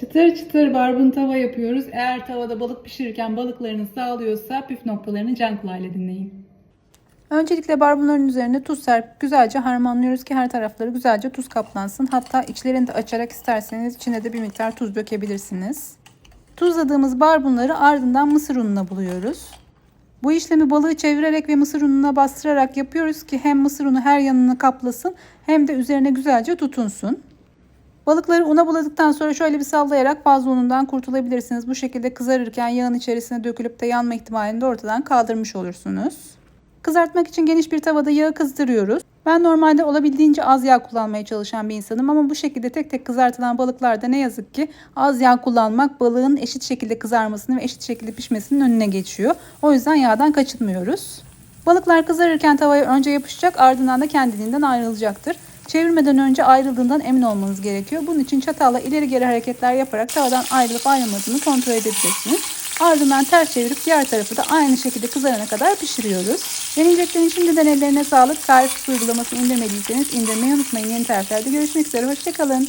Çıtır çıtır barbun tava yapıyoruz. Eğer tavada balık pişirirken balıklarınız dağılıyorsa püf noktalarını can kulağıyla dinleyin. Öncelikle barbunların üzerine tuz serpip güzelce harmanlıyoruz ki her tarafları güzelce tuz kaplansın. Hatta içlerini de açarak isterseniz içine de bir miktar tuz dökebilirsiniz. Tuzladığımız barbunları ardından mısır ununa buluyoruz. Bu işlemi balığı çevirerek ve mısır ununa bastırarak yapıyoruz ki hem mısır unu her yanını kaplasın hem de üzerine güzelce tutunsun. Balıkları una buladıktan sonra şöyle bir sallayarak fazla unundan kurtulabilirsiniz. Bu şekilde kızarırken yağın içerisine dökülüp de yanma ihtimalini de ortadan kaldırmış olursunuz. Kızartmak için geniş bir tavada yağı kızdırıyoruz. Ben normalde olabildiğince az yağ kullanmaya çalışan bir insanım ama bu şekilde tek tek kızartılan balıklarda ne yazık ki az yağ kullanmak balığın eşit şekilde kızarmasını ve eşit şekilde pişmesinin önüne geçiyor. O yüzden yağdan kaçınmıyoruz. Balıklar kızarırken tavaya önce yapışacak ardından da kendiliğinden ayrılacaktır. Çevirmeden önce ayrıldığından emin olmanız gerekiyor. Bunun için çatalla ileri geri hareketler yaparak tavadan ayrılıp ayrılmadığını kontrol edebilirsiniz. Ardından ters çevirip diğer tarafı da aynı şekilde kızarana kadar pişiriyoruz. Deneyeceklerin şimdiden ellerine sağlık. Tarif uygulamasını indirmediyseniz indirmeyi unutmayın. Yeni tariflerde görüşmek üzere. Hoşçakalın.